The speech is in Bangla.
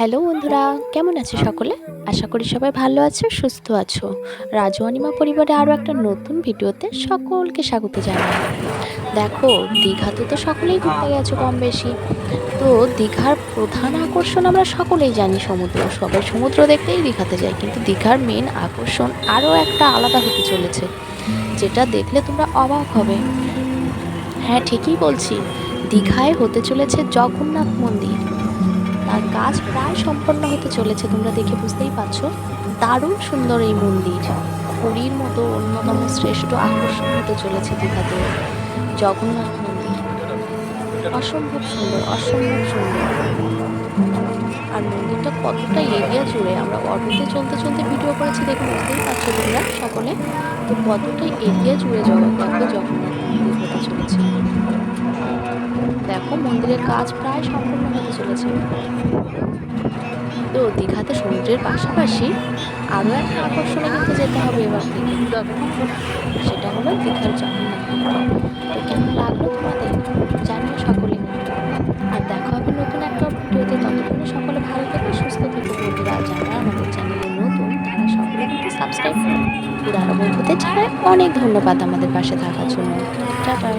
হ্যালো বন্ধুরা, কেমন আছো সকলে? আশা করি সবাই ভালো আছো, সুস্থ আছো। রাজু অনিমা পরিবারে আরও একটা নতুন ভিডিওতে সকলকে স্বাগত জানাই। দেখো দীঘাতে তো সকলেই ঘুরতে গেছো কম বেশি তো দীঘার প্রধান আকর্ষণ আমরা সকলেই জানি সমুদ্র। সবাই সমুদ্র দেখতেই দীঘাতে যাই কিন্তু দীঘার মেন আকর্ষণ আরও একটা আলাদা হতে চলেছে, যেটা দেখলে তোমরা অবাক হবে। হ্যাঁ ঠিকই বলছি। দীঘায় হতে চলেছে জগন্নাথ মন্দির। প্রায় সম্পন্ন হতে চলেছে, তোমরা দেখে বুঝতেই পারছ। দারুণ সুন্দর এই মন্দির। পুরীর মতো অন্যতম শ্রেষ্ঠ আকর্ষণ হতে চলেছে দীঘাতে জগন্নাথ মন্দির। অসম্ভব সুন্দর অসম্ভব সুন্দর। আর মন্দিরটা কতটা এরিয়া জুড়ে, আমরা অটোতে চলতে চলতে ভিডিও করেছি, দেখে বুঝতেই পারছ তোমরা সকলে। তো কতটা এরিয়া জুড়ে জগন্নাথ। দেখো, মন্দিরের কাজ প্রায় সম্পূর্ণ হতে চলেছে। তো দীঘাতে সমুদ্রের পাশাপাশি আরও একটা আকর্ষণে কিন্তু যেতে হবে এবার সেটা হলো দীঘার জগন্নাথ তো কেমন লাগল তোমাদের? জানিও সকলে। আর দেখা হবে নতুন একটা ভিডিওতে ততক্ষণে সকলে ভালো থেকো, সুস্থ থেকো বন্ধুরা। যারা আমাদের চ্যানেলে নতুন, তারা সকলে কিন্তু সাবস্ক্রাইব করো। পুরানো বন্ধুদের ছাড়া অনেক ধন্যবাদ আমাদের পাশে থাকার জন্য। টাটা।